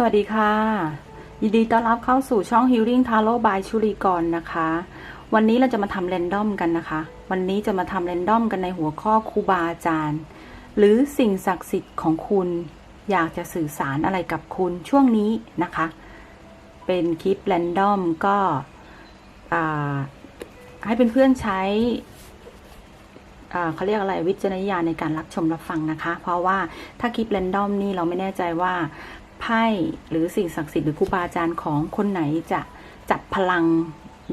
สวัสดีค่ะ ยินดีต้อนรับเข้าสู่ช่อง Healing Tarot by ชุลีกรนะคะ วันนี้เราจะมาทำแรนดอมกันนะคะ วันนี้จะมาทำแรนดอมกันในหัวข้อครูบาอาจารย์ หรือสิ่งศักดิ์สิทธิ์ของคุณ อยากจะสื่อสารอะไรกับคุณช่วงนี้นะคะ เป็นคลิปแรนดอมก็ให้เเพื่อนๆใช้เขาเรียกอะไรวิจารณญาณในการรับชมรับฟังนะคะ เพราะว่าถ้าคลิปแรนดอมนี่เราไม่แน่ใจว่า ไพ่หรือสิ่งศักดิ์สิทธิ์หรือครูบาอาจารย์ของคนไหนจะจับพลัง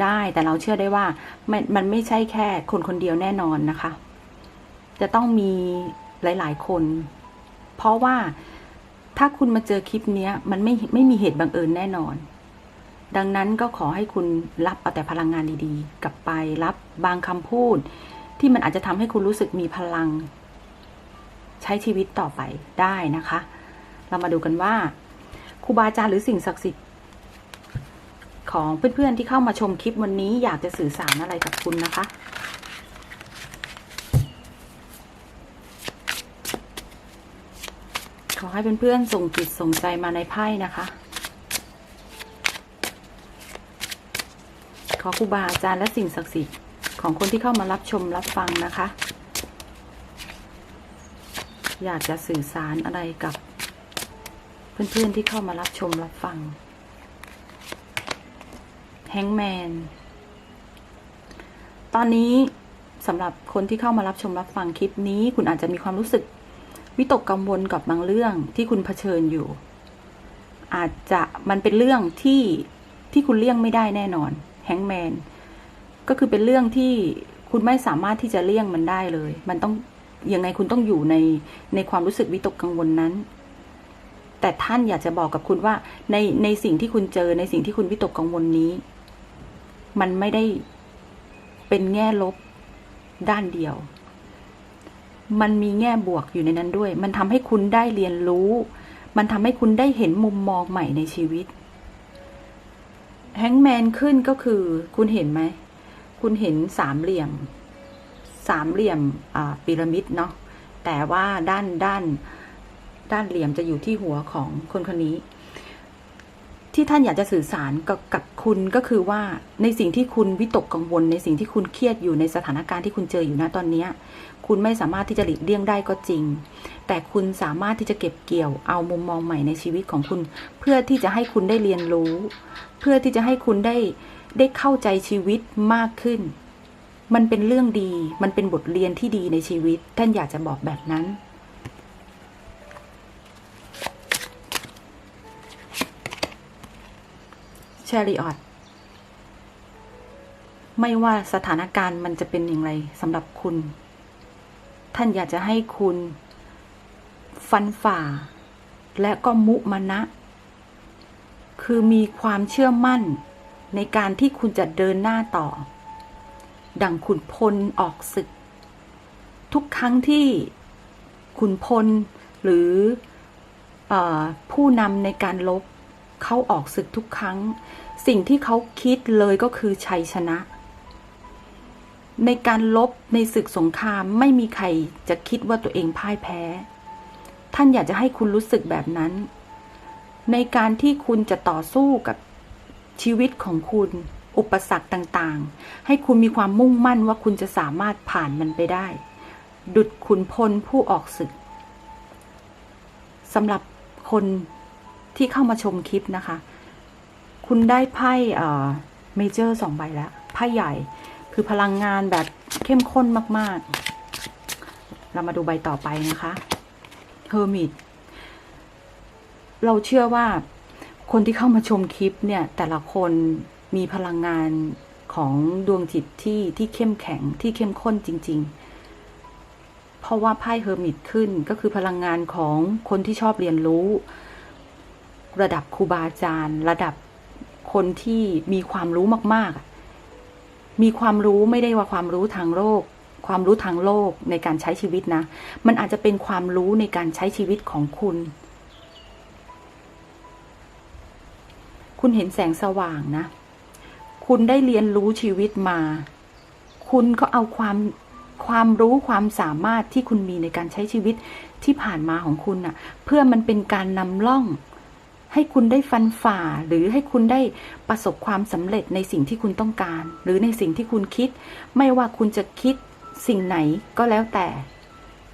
ได้ แต่เราเชื่อได้ว่ามันมันไม่ใช่แค่คนคนเดียวแน่นอนนะคะ จะต้องมีหลาย ๆ คน เพราะว่าถ้าคุณมาเจอคลิปเนี้ยมันไม่ไม่มีเหตุบังเอิญแน่นอน ดังนั้นก็ขอให้คุณรับเอาแต่พลังงานดีๆ กลับไปรับบางคำพูด ที่มันอาจจะทำให้คุณรู้สึกมีพลัง ใช้ชีวิตต่อไปได้นะคะ เรามาดูกันว่าครูบาอาจารย์หรือสิ่งศักดิ์สิทธิ์ของเพื่อนๆที่เข้ามาชมคลิปวันนี้อยากจะสื่อสารอะไรกับคุณนะคะ ขอให้เพื่อนๆส่งจิตส่งใจมาในไพ่นะคะ ขอครูบาอาจารย์และสิ่งศักดิ์สิทธิ์ของคนที่เข้ามารับชมรับฟังนะคะ อยากจะสื่อสารอะไรกับ เพื่อนๆที่เข้ามารับชมรับฟังแฮงแมนตอนนี้สำหรับคนที่เข้ามารับชมรับฟังคลิปนี้ คุณอาจจะมีความรู้สึก วิตกกังวลกับบางเรื่องที่คุณเผชิญอยู่ อาจจะมันเป็นเรื่องที่ที่คุณเลี่ยงไม่ได้แน่นอนแฮงแมนก็คือเป็นเรื่องที่คุณไม่สามารถที่จะเลี่ยงมันได้เลย มันต้องยังไงคุณต้องอยู่ในในความรู้สึกวิตกกังวลนั้น แต่ท่านอยากจะบอกกับคุณว่าในในสิ่งที่คุณเจอในสิ่งที่คุณวิตกกังวลนี้ มันไม่ได้เป็นแง่ลบด้านเดียว มันมีแง่บวกอยู่ในนั้นด้วย มันทำให้คุณได้เรียนรู้ มันทำให้คุณได้เห็นมุมมองใหม่ในชีวิตแฮงแมนขึ้นก็คือ คุณเห็นไหม คุณเห็นสามเหลี่ยม สามเหลี่ยมอ่าพีระมิดเนาะแต่ว่าด้านด้าน ด้านเหลี่ยมจะอยู่ที่หัวของคนคนนี้ ที่ท่านอยากจะสื่อสารกับกับคุณก็คือว่าในสิ่งที่คุณวิตกกังวล ในสิ่งที่คุณเครียดอยู่ในสถานการณ์ที่คุณเจออยู่ณตอนนี้คุณไม่สามารถที่จะหลีกเลี่ยงได้ก็จริง แต่คุณสามารถที่จะเก็บเกี่ยวเอามุมมองใหม่ในชีวิตของคุณ เพื่อที่จะให้คุณได้เรียนรู้ เพื่อที่จะให้คุณได้ได้เข้าใจชีวิตมากขึ้น มันเป็นเรื่องดี มันเป็นบทเรียนที่ดีในชีวิต ท่านอยากจะบอกแบบนั้น ริออตไม่ว่าสถานการณ์มันจะเป็นอย่างไรสำหรับคุณ ท่านอยากจะให้คุณ ฟันฝ่า และก็มุมานะ คือมีความเชื่อมั่นในการที่คุณจะเดินหน้าต่อ ดังขุนพลออกศึก ทุกครั้งที่ขุนพลหรืออผู้นำในการลบเขาออกศึกทุกครั้ง สิ่งที่เขาคิดเลยก็คือชัยชนะ ในการลบในศึกสงครามไม่มีใครจะคิดว่าตัวเองพ่ายแพ้ ท่านอยากจะให้คุณรู้สึกแบบนั้น ในการที่คุณจะต่อสู้กับชีวิตของคุณ อุปสรรคต่างๆ ให้คุณมีความมุ่งมั่นว่าคุณจะสามารถผ่านมันไปได้ ดุดขุนพลผู้ออกศึกสำหรับคนที่เข้ามาชมคลิปนะคะ คุณได้ไพ่เมเจอร์สองใบแล้วไพ่ใหญ่คือพลังงานแบบเข้มข้นมาก ๆ เรามาดูใบต่อไปนะคะเฮอร์มิตเราเชื่อว่าคนที่เข้ามาชมคลิปเนี่ย แต่ละคนมีพลังงานของดวงจิตที่ที่เข้มแข็งที่เข้มข้นจริง ๆ เพราะว่าไพ่เฮอร์มิตขึ้นก็คือพลังงานของคนที่ชอบเรียนรู้ ระดับครูบาอาจารย์ ระดับ คนที่มีความรู้มาก ๆ มีความรู้ไม่ได้ว่าความรู้ทางโลก ความรู้ทางโลกในการใช้ชีวิตนะ มันอาจจะเป็นความรู้ในการใช้ชีวิตของคุณ คุณเห็นแสงสว่างนะ คุณได้เรียนรู้ชีวิตมา คุณก็เอาความความรู้ความสามารถที่คุณมีในการใช้ชีวิตที่ผ่านมาของคุณน่ะ เพื่อมันเป็นการนำล่อง ให้คุณได้ฟันฝ่า หรือให้คุณได้ประสบความสำเร็จในสิ่งที่คุณต้องการ หรือในสิ่งที่คุณคิด ไม่ว่าคุณจะคิดสิ่งไหนก็แล้วแต่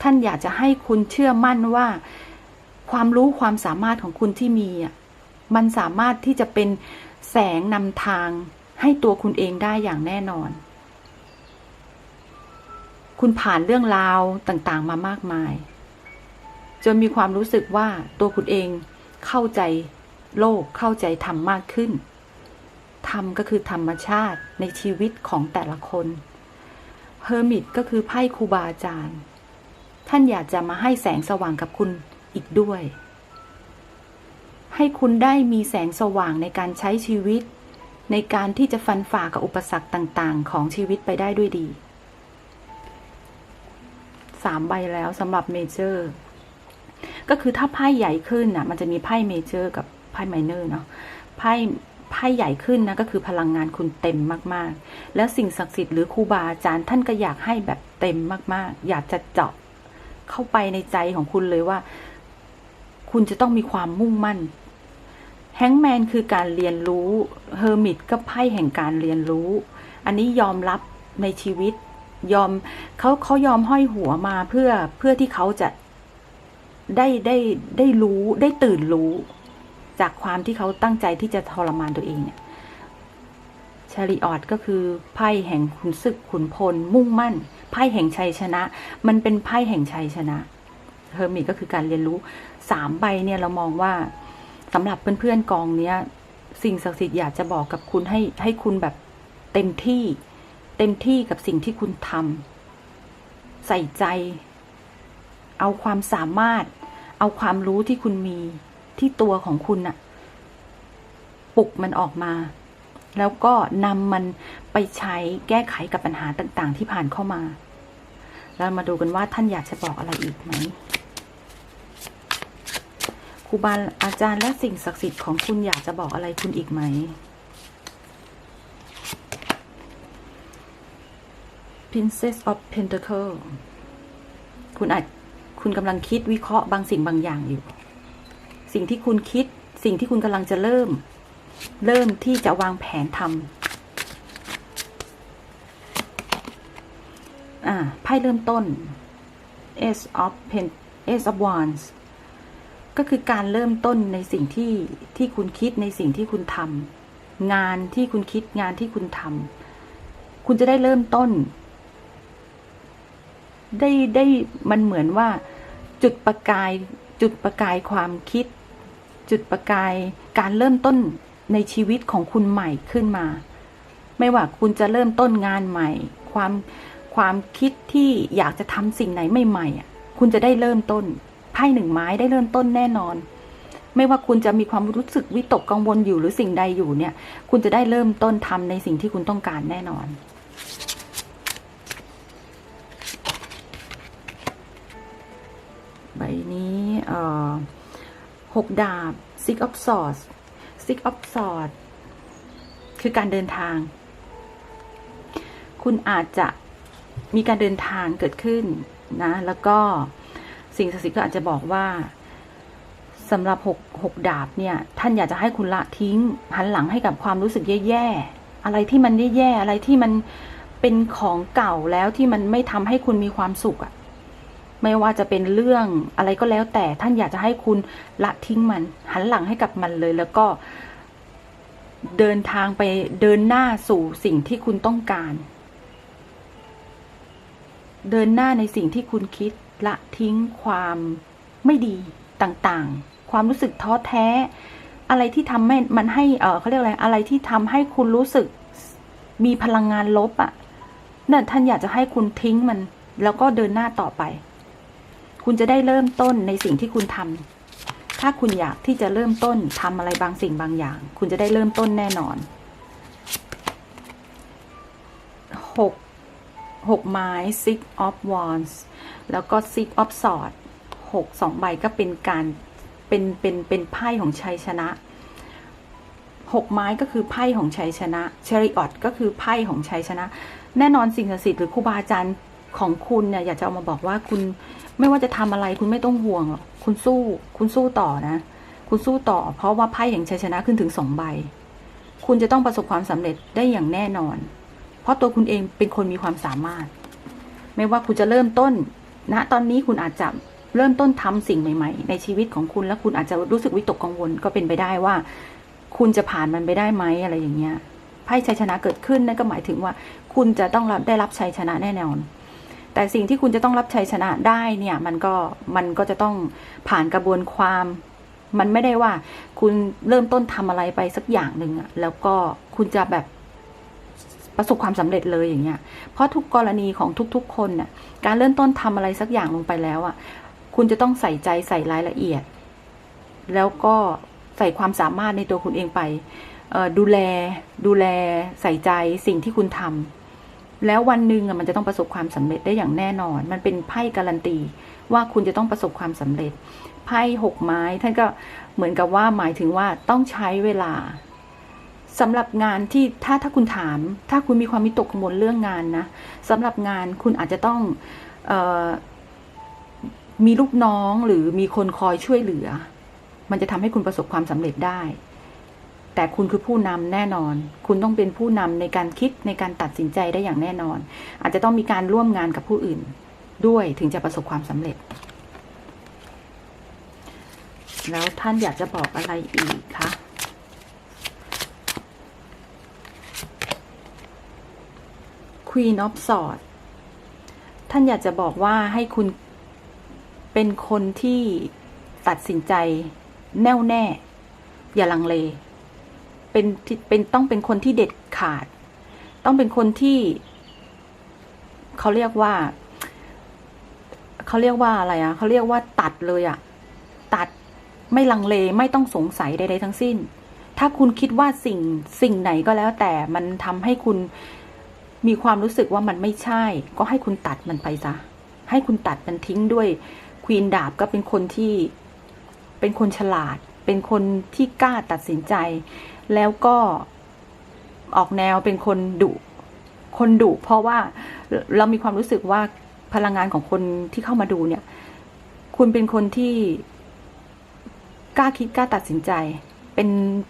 ท่านอยากจะให้คุณเชื่อมั่นว่า ความรู้ความสามารถของคุณที่มีอะมันสามารถที่จะเป็นแสงนำทางให้ตัวคุณเองได้อย่างแน่นอน คุณผ่านเรื่องราวต่างๆมามากมาย จนมีความรู้สึกว่าตัวคุณเอง เข้าใจโลกเข้าใจธรรมมากขึ้น ธรรมก็คือธรรมชาติในชีวิตของแต่ละคนเฮอร์มิตก็คือไพ่ครูบาอาจารย์ ท่านอยากจะมาให้แสงสว่างกับคุณอีกด้วย ให้คุณได้มีแสงสว่างในการใช้ชีวิต ในการที่จะฟันฝ่ากับอุปสรรคต่าง ๆ ของชีวิตไปได้ด้วยดีสามใบแล้วสำหรับเมเจอร์ ก็คือถ้าไพ่ใหญ่ขึ้นน่ะมันจะมีไพ่เมเจอร์กับไพ่ไมเนอร์เนาะไพ่ไพ่ใหญ่ขึ้นนะก็คือพลังงานคุณเต็มมากๆ แล้วสิ่งศักดิ์สิทธิ์หรือครูบาอาจารย์ท่านก็อยากให้แบบเต็มมากๆ อยากจะเจาะเข้าไปในใจของคุณเลยว่า คุณจะต้องมีความมุ่งมั่นแฮงแมนคือการเรียนรู้เฮอร์มิตก็ไพ่แห่งการเรียนรู้ อันนี้ยอมรับในชีวิตยอมเขาเขายอมห้อยหัวมาเพื่อเพื่อที่เขาจะ ได้ได้ได้รู้ได้ตื่นรู้ จากความที่เขาตั้งใจที่จะทรมานตัวเองเนี่ยชาริออตก็คือไพ่แห่งขุนศึกขุนพล มุ่งมั่น ไพ่แห่งชัยชนะ มันเป็นไพ่แห่งชัยชนะเฮอร์มิตก็คือการเรียนรู้สามใบเนี่ยเรามองว่าสำหรับเพื่อนๆกองเนี้ย สิ่งศักดิ์สิทธิ์อยากจะบอกกับคุณให้ให้คุณแบบเต็มที่ เต็มที่กับสิ่งที่คุณทำใส่ใจ เอาความสามารถ เอาความรู้ที่คุณมีที่ตัวของคุณน่ะปลุกมันออกมา แล้วก็นำมันไปใช้แก้ไขกับปัญหาต่างๆ ที่ผ่านเข้ามา เรามาดูกันว่าท่านอยากจะบอกอะไรอีกไหมครูบาอาจารย์และสิ่งศักดิ์สิทธิ์ของคุณอยากจะบอกอะไรคุณอีกไหม Princess of Pentacle คุณอาจ คุณกำลังคิดวิเคราะห์บางสิ่งบางอย่างอยู่ สิ่งที่คุณคิด สิ่งที่คุณกำลังจะเริ่ม เริ่มที่จะวางแผนทำอ่าไพ่เริ่มต้น Ace of Pen Ace of Wands ก็คือการเริ่มต้นในสิ่งที่ที่คุณคิดในสิ่งที่คุณทำงานที่คุณคิดงานที่คุณทำคุณจะได้เริ่มต้น ได้ได้มันเหมือนว่า จุดประกายจุดประกายความคิด จุดประกายการเริ่มต้นในชีวิตของคุณใหม่ขึ้นมา ไม่ว่าคุณจะเริ่มต้นงานใหม่ ความความคิดที่อยากจะทำสิ่งไหนใหม่ๆอะคุณจะได้เริ่มต้นไพ่หนึ่งไม้ได้เริ่มต้นแน่นอน ไม่ว่าคุณจะมีความรู้สึกวิตกกังวลอยู่หรือสิ่งใดอยู่เนี่ย คุณจะได้เริ่มต้นทำในสิ่งที่คุณต้องการแน่นอน หกดาบ six of swords six of swords คือการเดินทาง คุณอาจจะมีการเดินทางเกิดขึ้นนะ แล้วก็สิ่งศักดิ์สิทธิ์ก็อาจจะบอกว่าสำหรับหกหกดาบเนี่ย ท่านอยากจะให้คุณละทิ้งหันหลังให้กับความรู้สึกแย่ๆ อะไรที่มันแย่ๆ อะไรที่มันเป็นของเก่าแล้วที่มันไม่ทำให้คุณมีความสุขอะ ไม่ว่าจะเป็นเรื่องอะไรก็แล้วแต่ท่านอยากจะให้คุณละทิ้งมัน หันหลังให้กับมันเลย แล้วก็เดินทางไปเดินหน้าสู่สิ่งที่คุณต้องการ เดินหน้าในสิ่งที่คุณคิดละทิ้งความไม่ดีต่างๆ ความรู้สึกท้อแท้ อะไรที่ทำให้มันให้เออเขาเรียกอะไรอะไรที่ทำให้คุณรู้สึกมีพลังงานลบอะ่ะนั่นท่านอยากจะให้คุณทิ้งมัน แล้วก็เดินหน้าต่อไป คุณจะได้เริ่มต้นในสิ่งที่คุณทำถ้าคุณอยากที่จะเริ่มต้นทำอะไรบางสิ่งบางอย่าง คุณจะได้เริ่มต้นแน่นอนหกหกไม้ six of wands แล้วก็ six of swords หกสองใบก็เป็นการเป็นเป็นเป็นไพ่ของชัยชนะหกไม้ก็คือไพ่ของชัยชนะเชริออตก็คือไพ่ของชัยชนะ แน่นอนสิ่งศักดิ์สิทธิ์หรือครูบาอาจารย์ ของคุณเนี่ยอยากจะเอามาบอกว่าคุณไม่ว่าจะทำอะไรคุณไม่ต้องห่วงหรอกคุณสู้ คุณสู้ต่อนะ คุณสู้ต่อ เพราะว่าไพ่แห่งชัยชนะขึ้นถึงสองใบ คุณจะต้องประสบความสำเร็จได้อย่างแน่นอน เพราะตัวคุณเองเป็นคนมีความสามารถ ไม่ว่าคุณจะเริ่มต้นณตอนนี้คุณอาจจะเริ่มต้นทำสิ่งใหม่ ๆ ในชีวิตของคุณแล้วคุณอาจจะรู้สึกวิตกกังวลก็เป็นไปได้ว่า คุณจะผ่านมันไปได้ไหมอะไรอย่างเงี้ยไพ่ชัยชนะเกิดขึ้นนั่นก็หมายถึงว่า คุณจะต้องรับได้รับชัยชนะแน่นอน แต่สิ่งที่คุณจะต้องรับชัยชนะได้เนี่ยมันก็มันก็จะต้องผ่านกระบวนความ มันไม่ได้ว่าคุณเริ่มต้นทำอะไรไปสักอย่างหนึ่งอะแล้วก็คุณจะแบบประสบความสำเร็จเลยอย่างเงี้ย เพราะทุกกรณีของทุกๆ คนน่ะการเริ่มต้นทำอะไรสักอย่างลงไปแล้วอะ คุณจะต้องใส่ใจใส่รายละเอียด แล้วก็ใส่ความสามารถในตัวคุณเองไปดูแลดูแลใส่ใจสิ่งที่คุณทำ แล้ววันหนึ่งอะมันจะต้องประสบความสำเร็จได้อย่างแน่นอน มันเป็นไพ่การันตีว่าคุณจะต้องประสบความสำเร็จ ไพ่หกไม้ท่านก็เหมือนกับว่าหมายถึงว่าต้องใช้เวลาสำหรับงานที่ถ้าถ้าคุณถาม ถ้าคุณมีความมิตกกังวลเรื่องงานนะสำหรับงานคุณอาจจะต้องออมีลูกน้องหรือมีคนคอยช่วยเหลือ มันจะทำให้คุณประสบความสำเร็จได้ แต่คุณคือผู้นำแน่นอน คุณต้องเป็นผู้นำในการคิดในการตัดสินใจได้อย่างแน่นอน อาจจะต้องมีการร่วมงานกับผู้อื่น ด้วยถึงจะประสบความสำเร็จ แล้วท่านอยากจะบอกอะไรอีกคะ Queen of Swords ท่านอยากจะบอกว่าให้คุณเป็นคนที่ตัดสินใจแน่วแน่ อย่าลังเล เป็นเป็นต้องเป็นคนที่เด็ดขาด ต้องเป็นคนที่เขาเรียกว่าเขาเรียกว่าอะไรอะเขาเรียกว่าตัดเลยอะตัดไม่ลังเลไม่ต้องสงสัยใดๆทั้งสิ้น ถ้าคุณคิดว่าสิ่งสิ่งไหนก็แล้ว แต่มันทำให้คุณมีความรู้สึกว่ามันไม่ใช่ ก็ให้คุณตัดมันไปซะให้คุณตัดมันทิ้งด้วยควีนดาบก็เป็นคนที่เป็นคนฉลาด เป็นคนที่กล้าตัดสินใจ แล้วก็ออกแนวเป็นคนดุคนดุเพราะว่าเรามีความรู้สึกว่าพลังงานของคนที่เข้ามาดูเนี่ย คุณเป็นคนที่กล้าคิดกล้าตัดสินใจ เป็น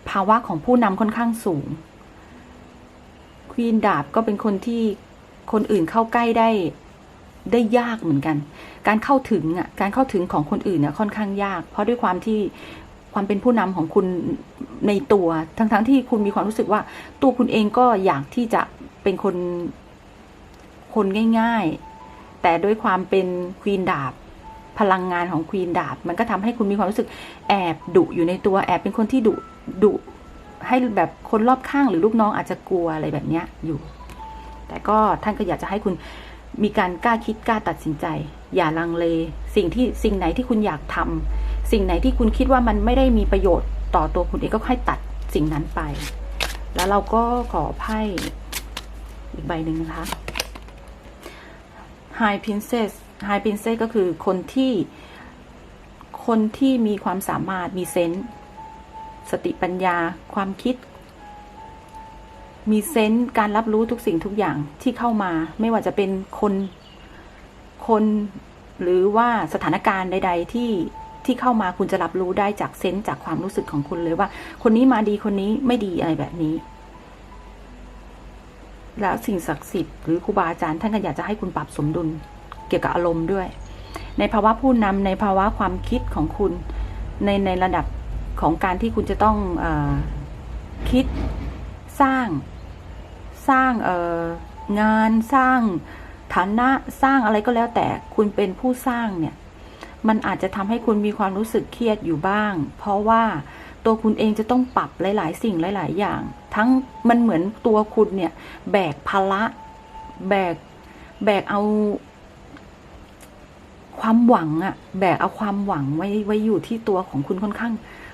ภาวะของผู้นำค่อนข้างสูงควีนดาบก็เป็นคนที่คนอื่นเข้าใกล้ได้ได้ยากเหมือนกัน การเข้าถึงอะ การเข้าถึงของคนอื่นเนี่ยค่อนข้างยาก เพราะด้วยความที่ ความเป็นผู้นำของคุณในตัว ทั้งๆทที่คุณมีความรู้สึกว่า ตัวคุณเองก็อยากที่จะเป็นคนคนง่าย ๆ แต่ด้วยความเป็นควีนดาบ พลังงานของควีนดาบ มันก็ทำให้คุณมีความรู้สึกแอบดุอยู่ในตัวแอบเป็นคนที่ดุดุให้แบบคนรอบข้างหรือลูกน้องอาจจะกลัวอะไรแบบเนี้ยอยู่ แต่ก็ท่านก็อยากจะให้คุณมีการกล้าคิดกล้าตัดสินใจ อย่าลังเล สิ่งที่สิ่งไหนที่คุณอยากทำ สิ่งไหนที่คุณคิดว่ามันไม่ได้มีประโยชน์ต่อตัวคุณเองก็ให้ตัดสิ่งนั้นไป แล้วเราก็ขอไพ่อีกใบหนึ่งนะคะ High Princess High Princess ก็คือคนที่คนที่มีความสามารถมีเซนส์สติปัญญาความคิด มีเซนส์การรับรู้ทุกสิ่งทุกอย่างที่เข้ามา ไม่ว่าจะเป็นคนคนหรือว่าสถานการณ์ใด ๆ ที่ ที่เข้ามาคุณจะรับรู้ได้จากเซนส์จากความรู้สึกของคุณเลยว่า คนนี้มาดีคนนี้ไม่ดีอะไรแบบนี้ แล้วสิ่งศักดิ์สิทธิ์หรือครูบาอาจารย์ท่านก็อยากจะให้คุณปรับสมดุล เกี่ยวกับอารมณ์ด้วย ในภาวะผู้นำในภาวะความคิดของคุณ ในในระดับของการที่คุณจะต้องอคิดสร้างสร้างงานสร้างฐานะสร้างอะไรก็แล้วแต่คุณเป็นผู้สร้างเนี่ย มันอาจจะทำให้คุณมีความรู้สึกเครียดอยู่บ้าง เพราะว่าตัวคุณเองจะต้องปรับหลาย ๆ สิ่งหลาย ๆ อย่าง ทั้งมันเหมือนตัวคุณเนี่ยแบกภาระแบกแบกเอาความหวังอะแบกเอาความหวังไว้ไว้อยู่ที่ตัวของคุณค่อนข้าง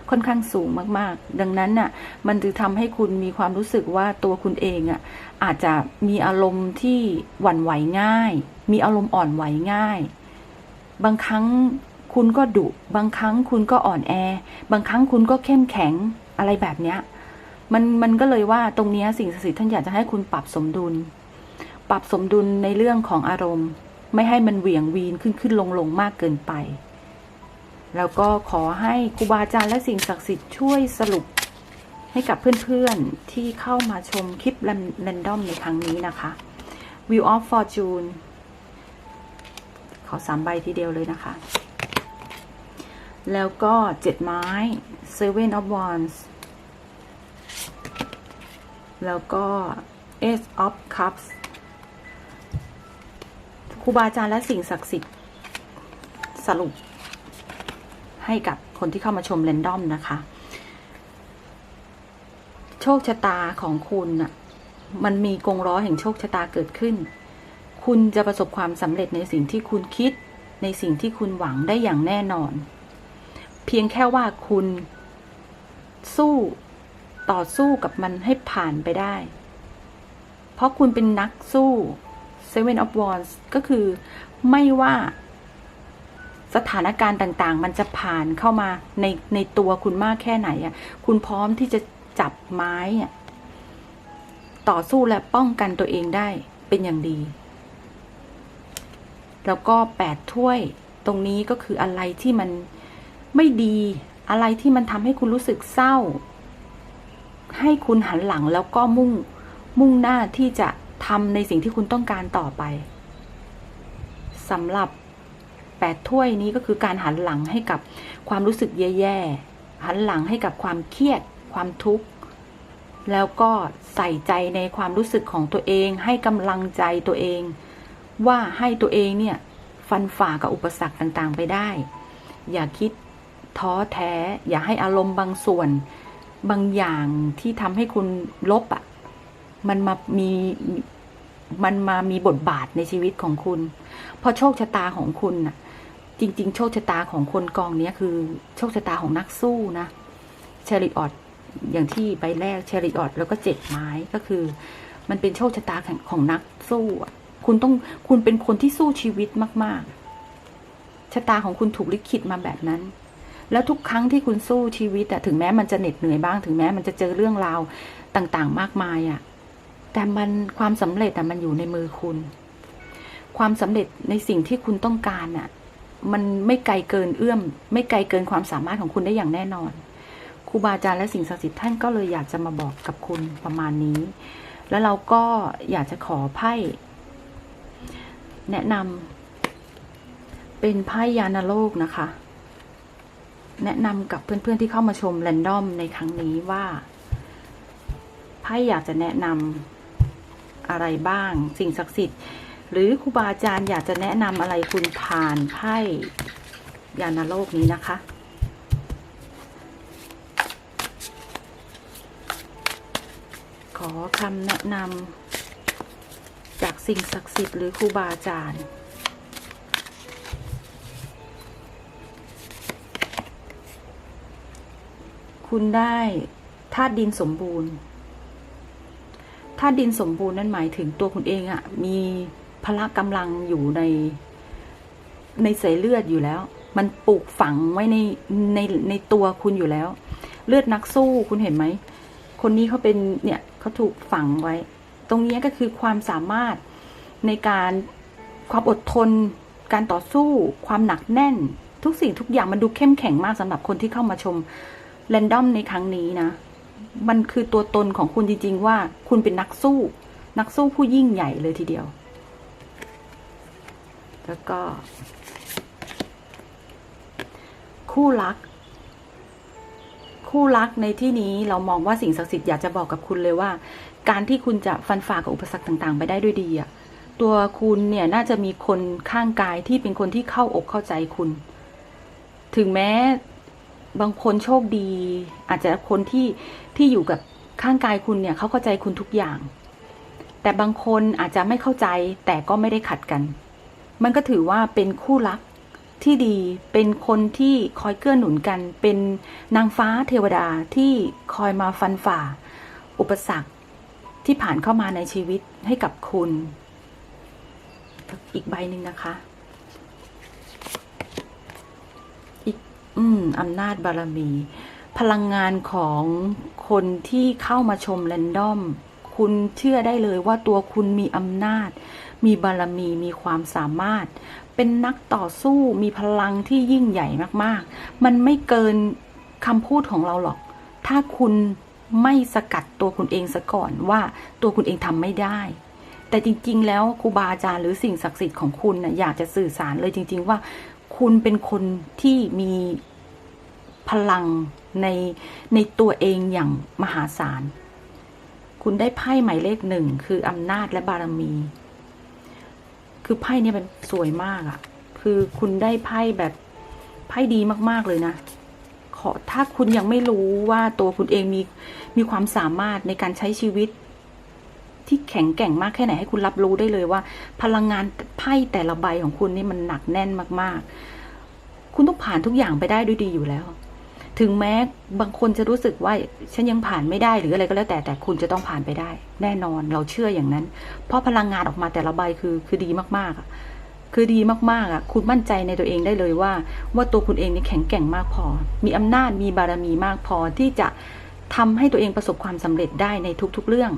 ค่อนข้างสูงมาก ๆ ดังนั้นน่ะ มันจะทำให้คุณมีความรู้สึกว่าตัวคุณเองอะอาจจะมีอารมณ์ที่หวั่นไหวง่าย มีอารมณ์อ่อนไหวง่าย บางครั้งคุณก็ดุ บางครั้งคุณก็อ่อนแอ บางครั้งคุณก็เข้มแข็งอะไรแบบเนี้ย มันมันก็เลยว่าตรงนี้สิ่งศักดิ์สิทธิ์ท่านอยากจะให้คุณปรับสมดุล ปรับสมดุลในเรื่องของอารมณ์ ไม่ให้มันเหวี่ยงวีนขึ้นขึ้นลงลงมากเกินไป แล้วก็ขอให้ครูบาอาจารย์และสิ่งศักดิ์สิทธิ์ช่วยสรุปให้กับเพื่อนๆที่เข้ามาชมคลิปแรนดอมในครั้งนี้นะคะ View of Fortune ขอสามใบทีเดียวเลยนะคะ แล้วก็เจ็ดไม้ Seven of Wands แล้วก็ Ace of Cups ครูบาอาจารย์และสิ่งศักดิ์สิทธิ์สรุปให้กับคนที่เข้ามาชมเรนดอมนะคะ โชคชะตาของคุณน่ะมันมีกงล้อแห่งโชคชะตาเกิดขึ้น คุณจะประสบความสำเร็จในสิ่งที่คุณคิด ในสิ่งที่คุณหวังได้อย่างแน่นอน เพียงแค่ว่าคุณ สู้ต่อสู้กับมันให้ผ่านไปได้ เพราะคุณเป็นนักสู้ Seven of Wands ก็คือไม่ว่าสถานการณ์ต่างๆ มันจะผ่านเข้ามาในในตัวคุณมากแค่ไหนอะ คุณพร้อมที่จะจับไม้อะต่อสู้และป้องกันตัวเองได้เป็นอย่างดี แล้วก็แปดถ้วย ตรงนี้ก็คืออะไรที่มันไม่ดี อะไรที่มันทำให้คุณรู้สึกเศร้า ให้คุณหันหลังแล้วก็มุ่งมุ่งหน้าที่จะทำในสิ่งที่คุณต้องการต่อไปสำหรับแปดถ้วยนี้ก็คือการหันหลังให้กับความรู้สึกแย่ๆ หันหลังให้กับความเครียด ความทุกข์ แล้วก็ใส่ใจในความรู้สึกของตัวเอง ให้กำลังใจตัวเอง ว่าให้ตัวเองเนี่ยฟันฝ่ากับอุปสรรคต่างๆไปได้ อย่าคิดท้อแท้ อย่าให้อารมณ์บางส่วน บางอย่างที่ทำให้คุณลบอะ่ะ มันมามีมันมามีบทบาทในชีวิตของคุณเพราะโชคชะตาของคุณน่ะ จริง ๆ โชคชะตาของคนกองนี้คือ โชคชะตาของนักสู้นะเชริออตอย่างที่ใบแรกเชริออตแล้วก็เจ็ดไม้ก็คือ มันเป็นโชคชะตาของนักสู้อะ คุณต้องคุณเป็นคนที่สู้ชีวิตมาก ๆ ชะตาของคุณถูกลิขิตมาแบบนั้น แล้วทุกครั้งที่คุณสู้ชีวิตอะถึงแม้มันจะเหน็ดเหนื่อยบ้าง ถึงแม้มันจะเจอเรื่องราวต่างๆ มากมายอะแต่มันความสำเร็จอะมันอยู่ในมือคุณ ความสำเร็จในสิ่งที่คุณต้องการอะมันไม่ไกลเกินเอื้อม ไม่ไกลเกินความสามารถของคุณได้อย่างแน่นอนครูบาอาจารย์และสิ่งศักดิ์สิทธิ์ท่านก็เลยอยากจะมาบอกกับคุณประมาณนี้ แล้วเราก็อยากจะขอไพ่ แนะนำเป็นไพ่ยานโลกนะคะ แนะนำกับเพื่อนๆที่เข้ามาชมแรนดอมในครั้งนี้ว่าไพ่อยากจะแนะนำอะไรบ้าง สิ่งศักดิ์สิทธิ์ หรือครูบาอาจารย์อยากจะแนะนำอะไรคุณผ่านไพ่ยานโลกนี้นะคะขอคำแนะนำ จากสิ่งศักดิ์สิทธิ์หรือครูบาอาจารย์ คุณได้ธาตุดินสมบูรณ์ธาตุดินสมบูรณ์นั่นหมายถึงตัวคุณเองอะ่ะ มีพละกำลังอยู่ใน ในสายเลือดอยู่แล้ว มันปลูกฝังไว้ในในในตัวคุณอยู่แล้ว เลือดนักสู้คุณเห็นไหม คนนี้เขาเป็นเนี่ยเขาถูกฝังไว้ ตรงนี้ก็คือความสามารถในการความอดทน การต่อสู้ ความหนักแน่น ทุกสิ่งทุกอย่างมันดูเข้มแข็งมากสำหรับคนที่เข้ามาชมแรนดอมในครั้งนี้นะ มันคือตัวตนของคุณจริง ๆ ว่าคุณเป็นนักสู้ นักสู้ผู้ยิ่งใหญ่เลยทีเดียว แล้วก็ คู่รัก คู่รักในที่นี้เรามองว่าสิ่งศักดิ์สิทธิ์อยากจะบอกกับคุณเลยว่า การที่คุณจะฟันฝ่ากับอุปสรรคต่างๆ ไปได้ด้วยดีอะตัวคุณเนี่ยน่าจะมีคนข้างกายที่เป็นคนที่เข้าอกเข้าใจคุณ ถึงแม้บางคนโชคดี อาจจะคนที่ที่อยู่กับข้างกายคุณเนี่ยเขาเข้าใจคุณทุกอย่าง แต่บางคนอาจจะไม่เข้าใจแต่ก็ไม่ได้ขัดกัน มันก็ถือว่าเป็นคู่รักที่ดีเป็นคนที่คอยเกื้อหนุนกัน เป็นนางฟ้าเทวดาที่คอยมาฟันฝ่า อุปสรรค ที่ผ่านเข้ามาในชีวิตให้กับคุณ อีกใบหนึ่งนะคะ อีก อืมอำนาจบารมี พลังงานของคนที่เข้ามาชมแรนดอม คุณเชื่อได้เลยว่าตัวคุณมีอำนาจ มีบารมี มีความสามารถ เป็นนักต่อสู้มีพลังที่ยิ่งใหญ่มาก ๆ มันไม่เกินคำพูดของเราหรอก ถ้าคุณ ไม่สกัดตัวคุณเองซะก่อนว่าตัวคุณเองทำไม่ได้ แต่จริง ๆ แล้วครูบาอาจารย์หรือสิ่งศักดิ์สิทธิ์ของคุณนะอยากจะสื่อสารเลยจริง ๆ ว่า คุณเป็นคนที่มีพลังในในตัวเองอย่างมหาศาล คุณได้ไพ่หมายเลขหนึ่งคืออำนาจและบารมี คือไพ่เนี่ยมันสวยมากอะ่ะ คือคุณได้ไพ่แบบไพ่ดีมากๆเลยนะ ขอถ้าคุณยังไม่รู้ว่าตัวคุณเองมีมีความสามารถในการใช้ชีวิต ที่แข็งแกร่งมากแค่ไหนให้คุณรับรู้ได้เลยว่า พลังงานไพ่แต่ละใบของคุณนี่มันหนักแน่นมาก ๆ คุณต้องผ่านทุกอย่างไปได้ด้วยดีอยู่แล้ว ถึงแม้บางคนจะรู้สึกว่าฉันยังผ่านไม่ได้หรืออะไรก็แล้วแต่แต่คุณจะต้องผ่านไปได้ แน่นอนเราเชื่ออย่างนั้น เพราะพลังงานออกมาแต่ละใบคือคือดีมากๆอะ คือดีมากๆอะ คุณมั่นใจในตัวเองได้เลยว่า ว่าตัวคุณเองนี่แข็งแกร่งมากพอ มีอำนาจมีบารมีมากพอที่จะทำให้ตัวเองประสบความสำเร็จได้ในทุกๆเรื่อง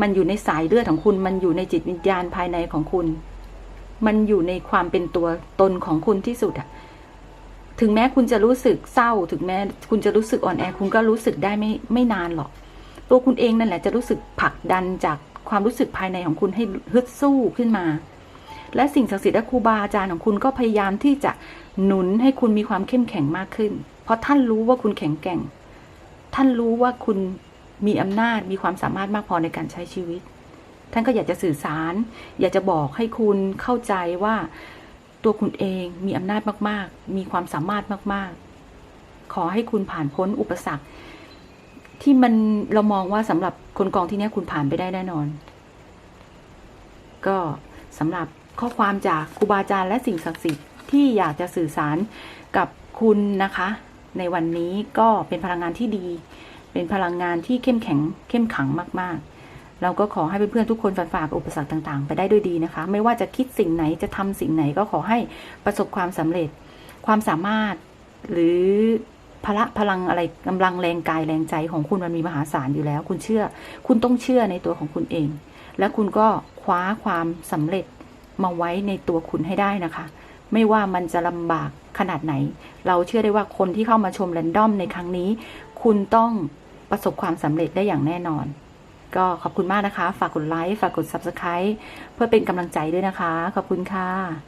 มันอยู่ในสายเลือดของคุณ มันอยู่ในจิตวิญญาณภายในของคุณ มันอยู่ในความเป็นตัวตนของคุณที่สุดอะ ถึงแม้คุณจะรู้สึกเศร้า ถึงแม้คุณจะรู้สึกอ่อนแอ คุณก็รู้สึกได้ไม่ไม่นานหรอก ตัวคุณเองนั่นแหละจะรู้สึกผลักดันจากความรู้สึกภายในของคุณให้ฮึดสู้ขึ้นมา และสิ่งศักดิ์สิทธิ์และครูบาอาจารย์ของคุณก็พยายามที่จะหนุนให้คุณมีความเข้มแข็งมากขึ้น เพราะท่านรู้ว่าคุณแข็งแกร่ง ท่านรู้ว่าคุณมีอำนาจมีความสามารถมากพอในการใช้ชีวิต ท่านก็อยากจะสื่อสาร อยากจะบอกให้คุณเข้าใจว่าตัวคุณเองมีอำนาจมาก ๆ มีความสามารถมาก ๆ ขอให้คุณผ่านพ้นอุปสรรค ที่มันเรามองว่าสำหรับคนกองที่นี้คุณผ่านไปได้แน่นอน ก็สำหรับ ข้อความจากครูบาอาจารย์และสิ่งศักดิ์สิทธิ์ที่อยากจะสื่อสารกับคุณนะคะ ในวันนี้ก็เป็นพลังงานที่ดี เป็นพลังงานที่เข้มแข็งเข้มขังมากๆ เราก็ขอให้เพื่อนๆทุกคนฝ่ากับอุปสรรคต่างๆ ไปได้ด้วยดีนะคะ ไม่ว่าจะคิดสิ่งไหนจะทำสิ่งไหนก็ขอให้ประสบความสำเร็จ ความสามารถหรือพละพลังอะไรกำลังแรงกายแรงใจของคุณมันมีมหาศาลอยู่แล้ว คุณเชื่อ คุณต้องเชื่อในตัวของคุณเอง และคุณก็คว้าความสำเร็จ มาไว้ในตัวคุณให้ได้นะคะ ไม่ว่ามันจะลำบากขนาดไหน เราเชื่อได้ว่าคนที่เข้ามาชมแรนดอมในครั้งนี้ คุณต้องประสบความสำเร็จได้อย่างแน่นอน ก็ขอบคุณมากนะคะ ฝากกดไลค์ ฝากกด Subscribe เพื่อเป็นกำลังใจด้วยนะคะ ขอบคุณค่ะ